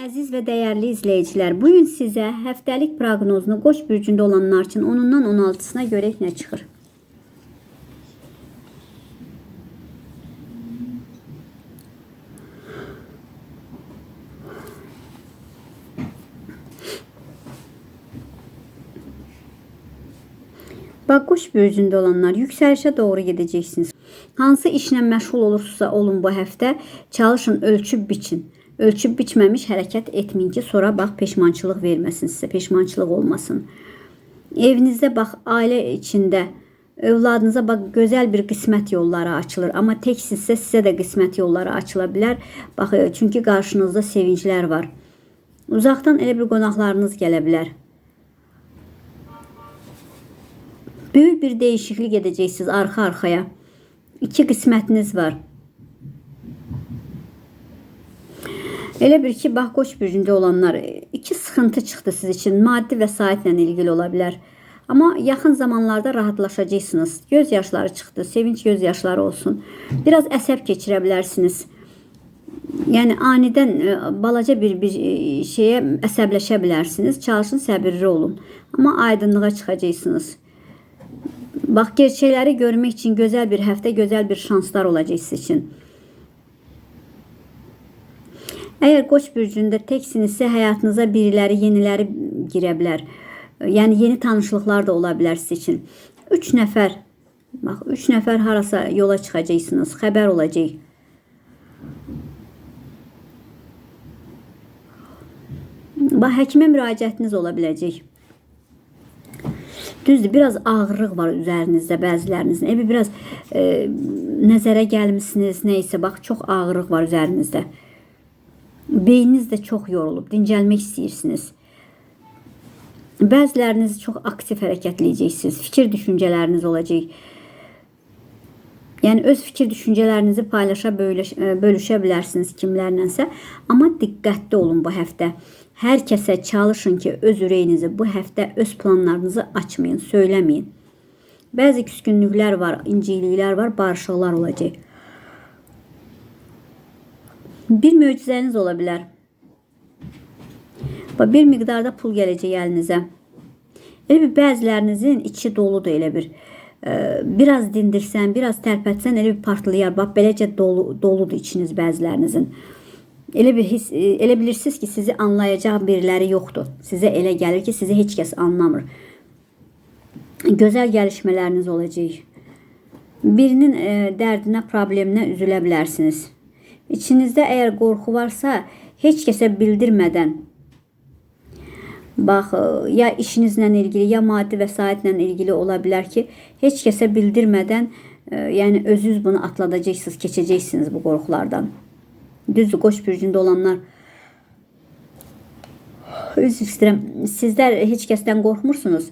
Əziz və dəyərli izləyicilər, bu gün sizə həftəlik proqnozunu Qoç bürcündə olanlar üçün 10-dan 16-sına görə nə çıxır? Bax, Qoç bürcündə olanlar yüksəlişə doğru gedəcəksiniz. Hansı işlə məşğul olursunuzsa olun bu həftə, çalışın ölçüb biçin. Ölçüb biçməmiş hərəkət etməyin ki, sonra bax peşmançılıq verməsin sizə, peşmançılıq olmasın. Evinizdə bax ailə içində övladınıza bax gözəl bir qismət yolları açılır. Amma təksinizsə sizə də qismət yolları açıla bilər. Bax çünki qarşınızda sevinclər var. Uzaqdan elə bir qonaqlarınız gələ bilər. Böyük bir değişiklik edeceksiniz arka arkaya. İki qismətiniz var. Elə bir ki, bax Qoç bürcündə olanlar iki sıxıntı çıxdı siz üçün. Maddi vəsaitlə ilgili ola bilər. Amma yaxın zamanlarda rahatlaşacaqsınız. Göz yaşları çıxdı. Sevinç göz yaşları olsun. Biraz əsəb keçirə bilərsiniz. Yəni anidən e, balaca bir bir e, şeyə əsəbləşə bilərsiniz. Çalışın səbirli olun. Amma aydınlığa çıxacaqsınız. Bax gerçəkləri görmək üçün gözəl bir həftə, gözəl bir şanslar olacaq sizin üçün. Əgər Qoç bürcündə təksinizsə həyatınıza biriləri, yeniləri girə bilər. Yəni yeni tanışlıqlar da ola bilər sizin üçün. 3 nəfər bax 3 nəfər harasa yola çıxacaqsınız, xəbər olacaq. Bax həkimə müraciətiniz ola biləcək. Düzdür, biraz ağırlıq var üzərinizdə bəzilərinizin. Evi biraz e, nəzərə gəlmisiniz, nəysə, bax çox ağırlıq var üzərinizdə. Beyniniz də çox yorulub, dincəlmək istəyirsiniz. Bəziləriniz çox aktiv hərəkətləyəcəksiniz. Fikir düşüncələriniz olacaq. Yəni öz fikir düşüncələrinizi paylaşa bölüş, bölüşə bilərsiniz kimlərlənsə, amma olun bu həftə. Hər kəsə çalışın ki, öz ürəyinizi bu həftə öz planlarınızı açmayın, söyləməyin. Bəzi küskünlüklər var, inciliklər var, barışıqlar olacaq. Bir möcüzəniz ola bilər. Bax, bir miqdarda pul gələcək əlinizə. Elə bir bəzilərinizin içi doludur elə bir. E, biraz dindirsən, biraz tərpətsən elə bir partlayar. Bax, beləcə dolu, doludur içiniz bəzilərinizin. Elə bir his, e, elə bilirsiniz ki, sizi anlayacaq biriləri yoxdur. Sizə elə gəlir ki, sizi heç kəs anlamır. Gözəl gəlişmələriniz olacaq. Birinin e, dərdinə, probleminə üzülə bilərsiniz. İçinizdə əgər qorxu varsa, heç kəsə bildirmədən bax, e, ya işinizlə ilgili, ya maddi vəsaitlə ilgili ola bilər ki, heç kəsə bildirmədən, e, yəni özünüz bunu atladacaqsınız, keçəcəksiniz bu qorxulardan. Düzdür, Qoç bürcündə olanlar Üzr istəyirəm. Sizlər heç kəsdən qorxmursunuz.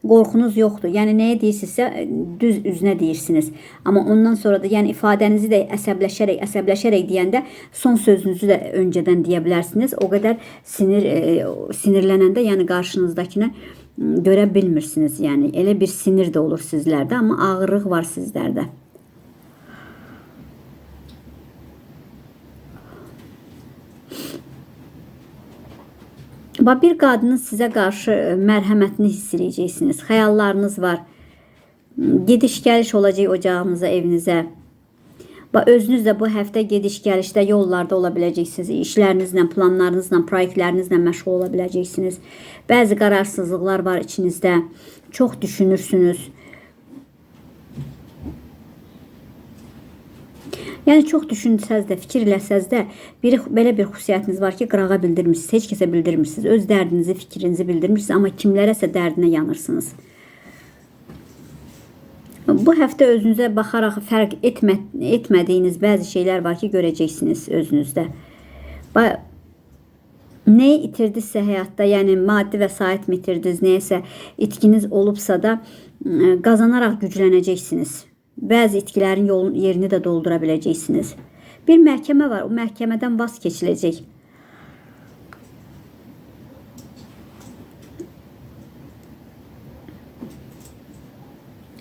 Qorxunuz yoxdur. Yəni nəyə deyirsinizsə düz üzünə deyirsiniz. Amma ondan sonra da yəni ifadənizi də əsəbləşərək, əsəbləşərək deyəndə son sözünüzü də öncədən deyə bilərsiniz. O qədər sinir e, sinirlənəndə yəni qarşınızdakını görə bilmirsiniz. Yəni elə bir sinir də olur sizlərdə, amma ağırlıq var sizlərdə. Bir qadının sizə qarşı e, mərhəmətini hiss edəcəksiniz. Var. Gediş-gəliş olacaq ocağınıza, evinizə. Bax özünüz də bu həftə gediş-gəlişdə yollarda ola biləcəksiniz. İşlərinizlə, planlarınızla, proyektlərinizlə məşğul ola biləcəksiniz. Bəzi qararsızlıqlar var içinizdə. Çox düşünürsünüz. Yəni çox düşünsəz də, fikirləsəz də, bir belə bir xüsusiyyətiniz var ki, qırağa bildirmirsiniz, heç kəsə bildirmirsiniz. Öz dərdinizi, fikrinizi bildirmirsiniz, amma kimlərəsə dərdinə yanırsınız. Bu həftə özünüzə baxaraq fərq etmə, etmədiyiniz bəzi şeylər var ki, görəcəksiniz özünüzdə. Ba Nəyi itirdinizsə həyatda, yəni maddi vəsait mi itirdiniz, nəyəsə itkiniz olubsa da qazanaraq güclənəcəksiniz. Bəzi itkilərin yolun yerini də doldura biləcəksiniz. Bir məhkəmə var, o məhkəmədən vaz keçiləcək.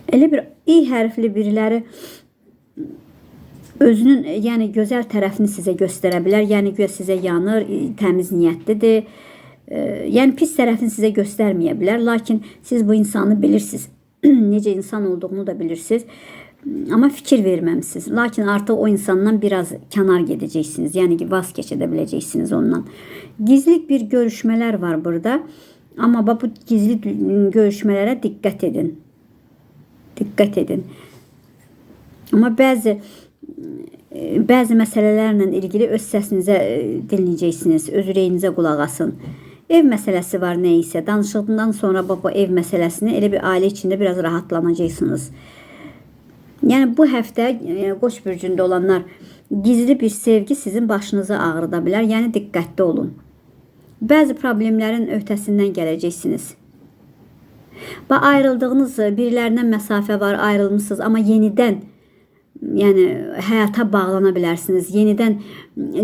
Elə bir i hərfli biriləri özünün yəni gözəl tərəfini sizə göstərə bilər. Yəni güya sizə yanır, təmiz niyyətlidir. Yəni pis tərəfini sizə göstərməyə bilər. Lakin siz bu insanı bilirsiniz. Necə insan olduğunu da bilirsiniz. Amma fikir verməmisiniz. Lakin artıq o insandan biraz kənar gedəcəksiniz. Yəni ki, vaz keçə də biləcəksiniz ondan. Gizli bir görüşmələr var burada. Bax, bu gizli görüşmələrə diqqət edin. Diqqət edin. Amma bəzi e, bəzi məsələlərlə ilgili öz səsinizə e, dinləyəcəksiniz, öz ürəyinizə qulaq asın. Ev məsələsi var nə isə sonra baba ev məsələsini elə bir ailə içində biraz rahatlanacaqsınız. Yəni bu həftə e, Qoç bürcündə olanlar gizli bir sevgi sizin başınızı ağrıda bilər. Yəni diqqətli olun. Bəzi problemlərin öhdəsindən gələcəksiniz. Və ayrıldığınız birilərindən məsafə var, ayrılmısınız, amma yenidən yəni həyata bağlana bilərsiniz. Yenidən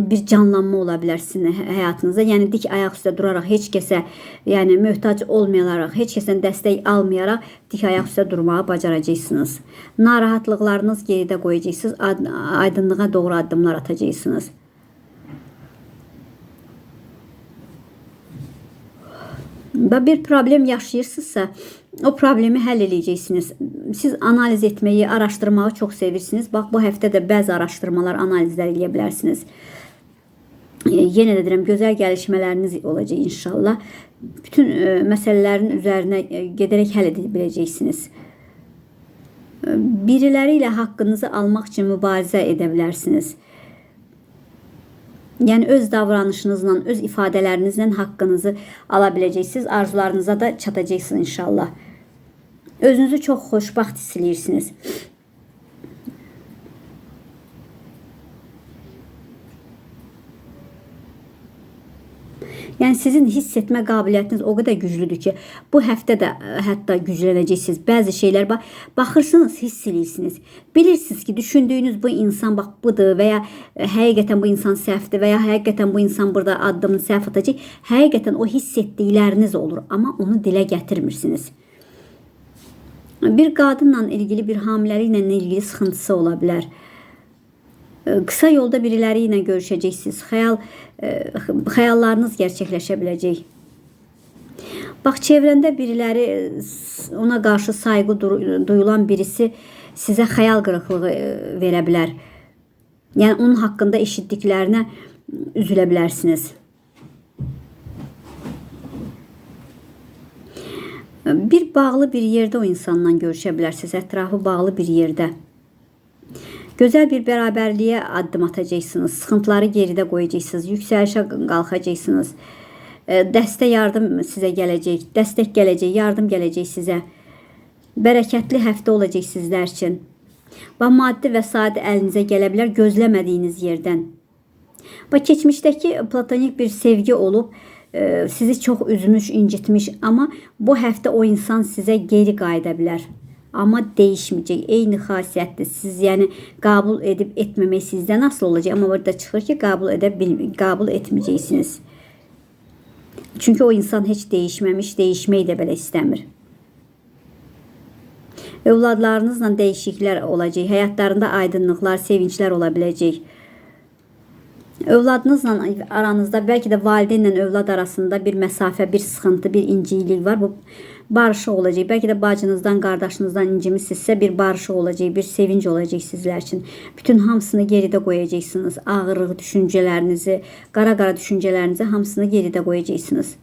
bir canlanma ola bilər sizin həyatınızda. Yəni dik ayaq üstə duraraq heç kəsə, yəni möhtac olmayaraq, heç kəsdən dəstək almayaraq dik ayaq üstə durmağı bacaracaqsınız. Narahatlıqlarınız geridə qoyacaqsınız, aydınlığa doğru addımlar atacaqsınız. Və bir problem yaşayırsınızsa, o problemi həll edəcəksiniz. Siz analiz etməyi, araşdırmağı çox sevirsiniz. Bax bu həftə də bəzi araşdırmalar, analizlər edə bilərsiniz. E, yenə də deyirəm, gözəl gəlişmələriniz olacaq inşallah. Bütün e, məsələlərin üzərinə e, gedərək həll edə biləcəksiniz. Biriləri ilə haqqınızı almaq üçün mübarizə edə bilərsiniz. Yəni öz davranışınızla, öz ifadələrinizlə haqqınızı ala biləcəksiniz. Arzularınıza da çatacaqsınız inşallah. Özünüzü çox xoşbaxt hiss. Yəni sizin hiss etmə qabiliyyətiniz o qədər güclüdür ki, bu həftə də ə, hətta güclənəcəksiniz. Bəzi şeylər bax, baxırsınız, hiss edirsiniz. Bilirsiniz ki, düşündüyünüz bu insan bax budur və ya ə, həqiqətən bu insan səhvdir və ya həqiqətən bu insan burada addımını səhv atacaq. Həqiqətən o hiss etdikləriniz olur, amma onu dilə gətirmirsiniz. Bir qadınla ilgili, bir hamiləliklə ilgili sıxıntısı ola bilər. Qısa yolda biriləri ilə görüşəcəksiniz. Xəyal xəyallarınız gerçəkləşə biləcək. Bax çevrəndə biriləri ona qarşı sayğı duyulan birisi sizə xəyal qırıqlığı verə bilər. Yəni onun haqqında eşitdiklərinə üzülə bilərsiniz. Bir bağlı bir yerdə o insanla görüşə bilərsiniz. Ətrafı bağlı bir yerdə. Gözəl bir bərabərliyə addım atacaqsınız. Sıxıntıları geridə qoyacaqsınız. Yüksəlişə qalxacaqsınız. E, dəstə yardım sizə gələcək. Dəstək gələcək, yardım gələcək sizə. Bərəkətli həftə olacaq sizlər üçün. Və maddi vəsait əlinizə gələ bilər gözləmədiyiniz yerdən. Və keçmişdəki platonik bir sevgi olub, e, sizi çox üzmüş, incitmiş, amma bu həftə o insan sizə geri qayıda bilər. Amma dəyişməyəcək. Eyni xasiyyətdir. Siz yəni qəbul edib etməmək sizdə nasıl olacaq? Amma burada çıxır ki, qəbul edə bilmir, qəbul etməyəcəksiniz. Çünki o insan heç dəyişməmiş, dəyişməyi də belə istəmir. Övladlarınızla dəyişikliklər olacaq. Həyatlarında aydınlıqlar, sevinclər ola biləcək. Övladınızla aranızda bəlkə də valideynlə övlad arasında bir məsafə, bir sıxıntı, bir incilik var. Bu barışı olacaq. Bəlkə də bacınızdan, qardaşınızdan incimisizsə bir barışı olacaq, bir sevinc olacaq sizlər üçün. Bütün hamısını geridə qoyacaqsınız. Ağırlıq düşüncələrinizi, qara-qara düşüncələrinizi hamısını geridə qoyacaqsınız.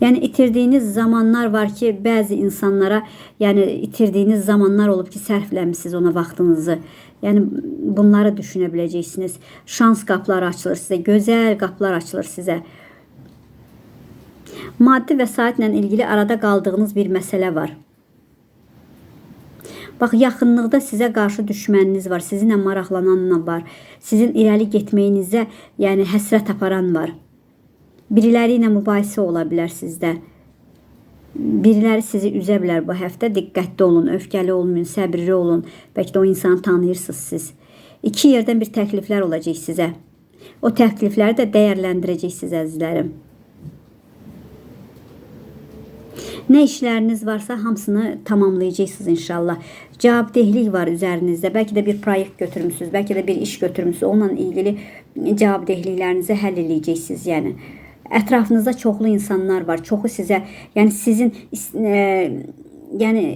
Yəni itirdiyiniz zamanlar var ki, bəzi insanlara, yəni itirdiyiniz zamanlar olub ki, sərfləmisiniz ona vaxtınızı. Yəni bunları düşünə biləcəksiniz. Şans qapıları açılır sizə, gözəl qapılar açılır sizə. Maddi vəsaitlə ilgili arada qaldığınız bir məsələ var. Bax, yaxınlıqda sizə qarşı düşməniniz var, sizinlə maraqlananla var, sizin irəli getməyinizə, yəni həsrət aparan var. Biriləri ilə mübahisə ola bilər sizdə. Biriləri sizi üzə bilər bu həftə. Diqqətli olun, öfkəli olmayın, səbirli olun. Bəlkə də o insanı tanıyırsınız siz. İki yerdən bir təkliflər olacaq sizə. O təklifləri də dəyərləndirəcəksiniz əzizlərim. Nə işləriniz varsa hamısını tamamlayacaqsınız inşallah. Cavabdehlik var üzərinizdə. Bəlkə də bir proyekt götürmüsünüz, bəlkə də bir iş götürmüsünüz. Onunla ilgili cavabdehliklərinizi həll edəcəksiniz, yəni. Ətrafınızda çoxlu insanlar var. Çoxu sizə, yəni sizin e, yəni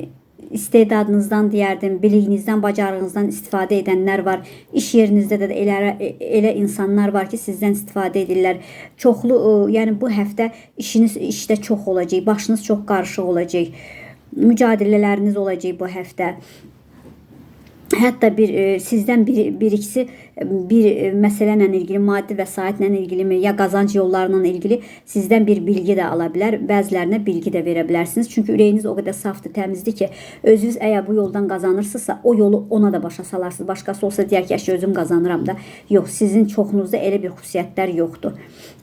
istedadınızdan deyərdim, biliyinizdən, bacarığınızdan istifadə edənlər var. İş yerinizdə də elə elə insanlar var ki, sizdən istifadə edirlər. Çoxlu, ə, yəni bu həftə işiniz işdə çox olacaq, başınız çox qarışıq olacaq. Mücadilələriniz olacaq bu həftə. Hətta bir e, sizdən bir, bir ikisi e, bir e, məsələ ilə ilgili, maddi vəsaitlə ilgili ya qazanc yolları ilə ilgili sizdən bir bilgi də ala bilər. Bəzilərinə bilgi də verə bilərsiniz. Çünki ürəyiniz o qədər safdır, təmizdir ki, özünüz əgər bu yoldan qazanırsınızsa, o yolu ona da başa salarsınız. Başqası olsa deyər ki, "Əşi özüm qazanıram da." Yox, sizin çoxunuzda elə bir xüsusiyyətlər yoxdur.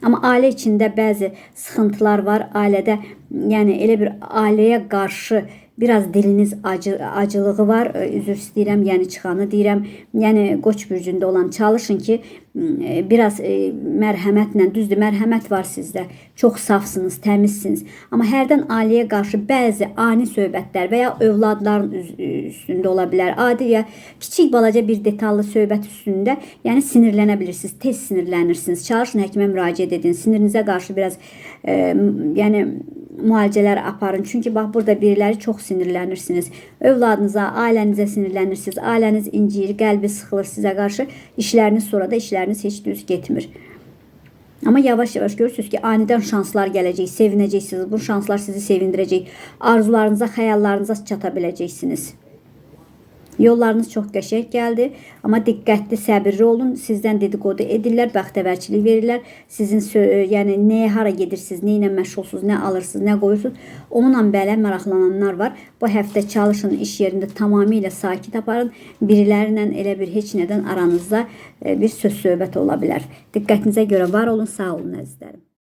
Amma ailə içində bəzi sıxıntılar var. Ailədə, yəni elə bir ailəyə qarşı biraz diliniz acı acılığı var. Üzr istəyirəm, yəni çıxanı deyirəm. Yəni Qoç bürcündə olan çalışın ki, m, biraz e, mərhəmətlə, düzdür, mərhəmət var sizdə. Çox safsınız, təmizsiniz. Amma hərdən ailəyə qarşı bəzi ani söhbətlər və ya övladların üz- üstündə ola bilər. Adi ya kiçik balaca bir detallı söhbət üstündə, yəni sinirlənə bilirsiniz, tez sinirlənirsiniz. Çalışın həkimə müraciət edin. Sinirinizə qarşı biraz e, yəni müalicələr aparın. Çünki bax burada biriləri çox sinirlənirsiniz. Övladınıza, ailənizə sinirlənirsiniz. Ailəniz inciyir, qəlbi sıxılır sizə qarşı. İşləriniz sonra da işləriniz heç düz getmir. Amma yavaş-yavaş görürsüz ki, anidən şanslar gələcək, sevinəcəksiniz. Bu şanslar sizi sevindirəcək. Arzularınıza, xəyallarınıza çata biləcəksiniz. Yollarınız çox qəşəng gəldi, amma diqqətli, səbirli olun. Sizdən dedikodu edirlər, bəxtəvərçilik verirlər. Sizin sö- yəni nəyə hara gedirsiniz, nə ilə məşğulsunuz, nə alırsınız, nə qoyursunuz, onunla belə maraqlananlar var. Bu həftə çalışın iş yerində tamamilə sakit aparın. Biriləri ilə elə bir heç nədən aranızda e, bir söz söhbət ola bilər. Diqqətinizə görə var olun, sağ olun əzizlərim.